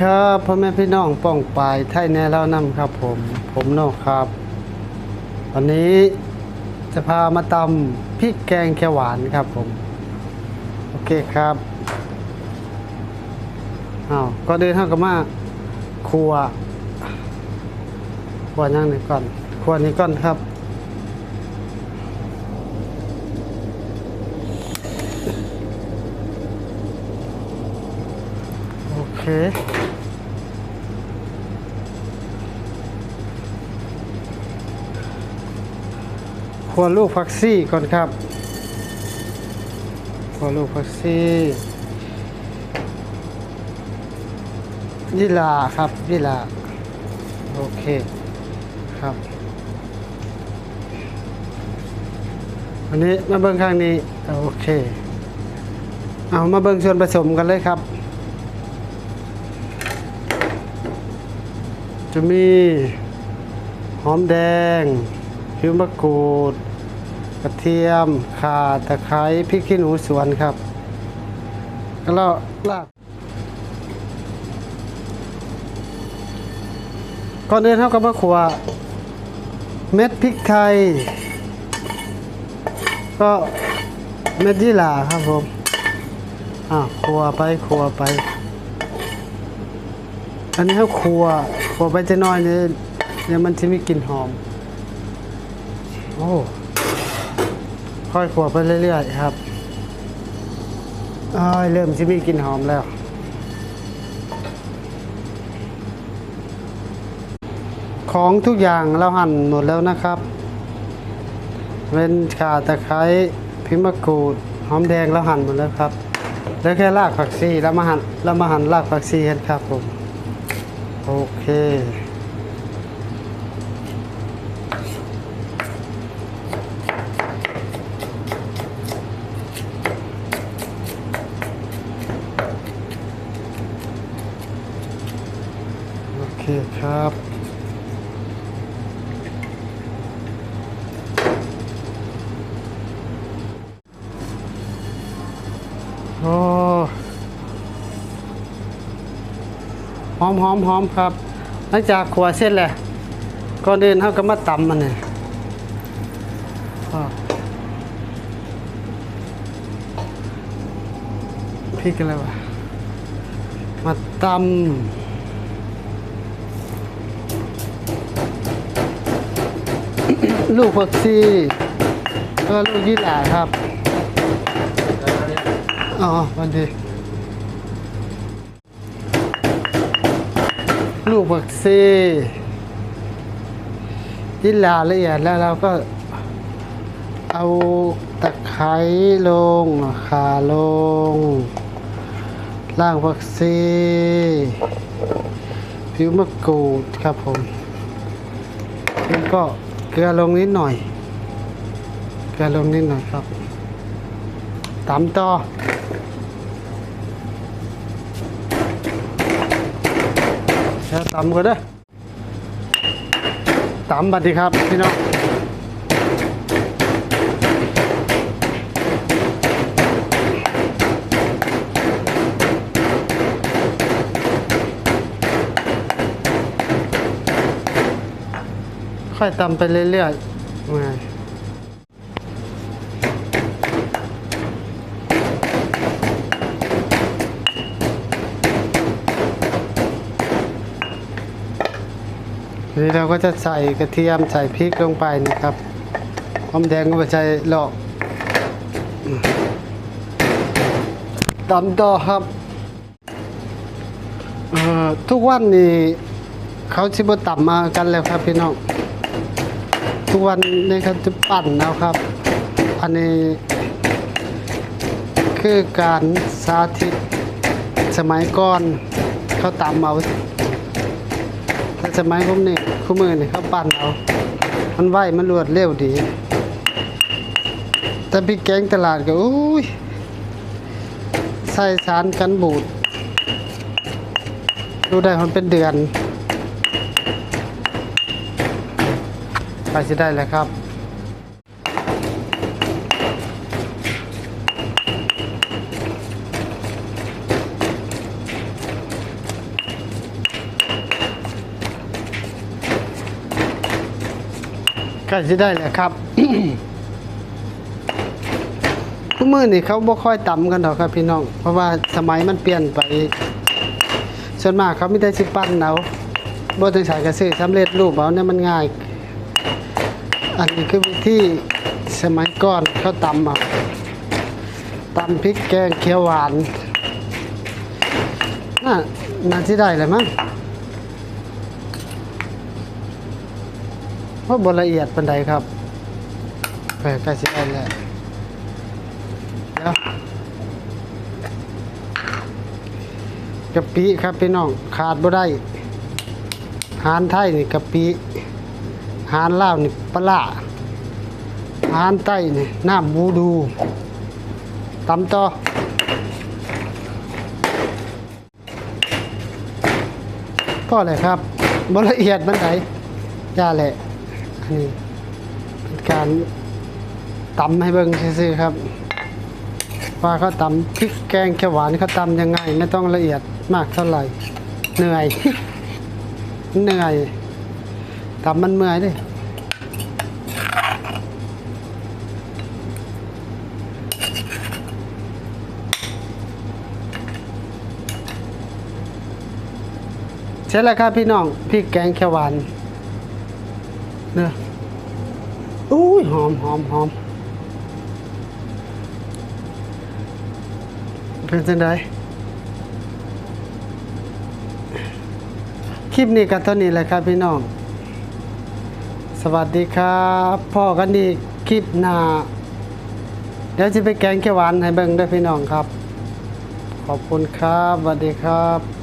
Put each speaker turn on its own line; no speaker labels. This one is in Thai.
ครับพ่อแม่พี่น้องป้องปายไทยแน่แล้วนำครับผมผมโนกครับ วันนี้จะพามาตำพริกแกงเขียวหวานครับผม โอเคครับอ้าวก็เดินเข้ากับมาครัวครัวย่างนี้ก่อนครัวนี้ก่อนครับโอเค วรลูกฟักซี่ก่อนครับควลูกฟักซี่ยีลาครับยีลาโอเคครับ อันนี้มาเบิ้งข้างนี้โอเค เอามาเบิ้งส่วนผสมกันเลยครับ จะมีหอมแดงผิวมะกรูด กระเทียมข่าตะไคร้พริกขี้หนูสวนครับ แล้วลากก่อนอื่นเท่ากับมะขัวเม็ดพริกไทย ก็เม็ดยี่หร่าครับผมอ่าขัวไปขัวไป อันนี้เขาครัวครัวไปจะน้อยเนี่ยเนี่ยมันจะมีกลิ่นหอม โอ้ ค่อยครัวไปเรื่อยๆครับอ้ยเริ่มจะมีกลิ่นหอมแล้วของทุกอย่างเราหั่นหมดแล้วนะครับ เป็นข่าตะไคร้พิมะกรูดหอมแดงเราหั่นหมดแล้วครับ แล้วแค่รากผักชีแล้วมาหั่นแล้วมาหั่นรากผักชีกันครับผม โอเค คครับ โอ้หอมหอมหอมครับ หลังจากขัวเสร็จแล้วก่อนอื่นเขาก็มาตำมันเนี่ยพริกอะไรวะมาตำ ลูกผักชีแล้วก็ลูกยี่หร่าครับ อ๋อวันดี ลูกผักชียิลาละเอียดแล้วเราก็เอาตะไคร้ลงขาลงล่างผักชีผิวมะกรูดครับผมแล้วก็ เกลือลงนิดหน่อย เกลือลงนิดหน่อยครับตำต่อแล้วตำก็ได้ตำบัดดีครับพี่น้อง ค่อยตำไปเรื่อยๆมาทีนี้เราก็จะใส่กระเทียมใส่พริกลงไปนะครับหอมแดงก็ไปใส่หลอกตำต่อครับทุกวันนี้เขาชิบต่ำมากันแล้วครับพี่น้อง ทุกวันนี้เขาจะปั่นแล้วครับ อันนี้ คือการสาธิตสมัยก่อนเขาตำเอาแต่สมัยผมนี่คู่มือนี่เขาปั่นเอา มันไวมันรวดเร็วดีแต่พี่แกงตลาดก็อุ้ยใส่สารกันบูด ดูได้มันเป็นเดือน ไปสิได้เลยครับใกล้สิได้เลยครับทุกมือนี่เขาบ่ค่อยต่ำกันหรอกครับพี่น้อง เพราะว่าสมัยมันเปลี่ยนไป ส่วนมากเขาไม่ได้ชิปปั้นเอาบ่ถึงใช้กระสือสำเร็จรูปเอาเนี่ยมันง่าย อันนี้คือวิธีสมัยก่อนเขาตำเอาตำพริกแกงเขียวหวาน น่าน่าสิได้เลยมั้งเพราะบละเอียดปานใดครับเออใกล้สิได้แล้วเดี๋ยวกะปิครับพี่น้องขาดบ่ได้หานไทยนี่กะปิ หานลาวนี่ปลาร้าหานใต้นี่น้ำบูดูตำต่อก็เลยครับบละเอียดมันไหนย่าแหละอันนี้เป็นการตำให้เบิ่งซื่อๆครับ ว่าเขาตำพริกแกงเขียวหวานเขาตำยังไง ไม่ต้องละเอียดมากเท่าไหร่ เหนื่อย เหนื่อย ตำมันเมื่อยดิเสร็จแล้วครับพี่น้องพริกแกงเขียวหวานเนื้ออุ้ยหอมหอมหอมเป็นจังไดคลิปนี้ก็เท่านี้แหละครับพี่น้อง สวัสดีครับพ่อกันดีคลิปหน้าเดี๋ยวจะไปแกงเขียวหวานให้เบิ่งด้วยพี่น้องครับ ขอบคุณครับสวัสดีครับ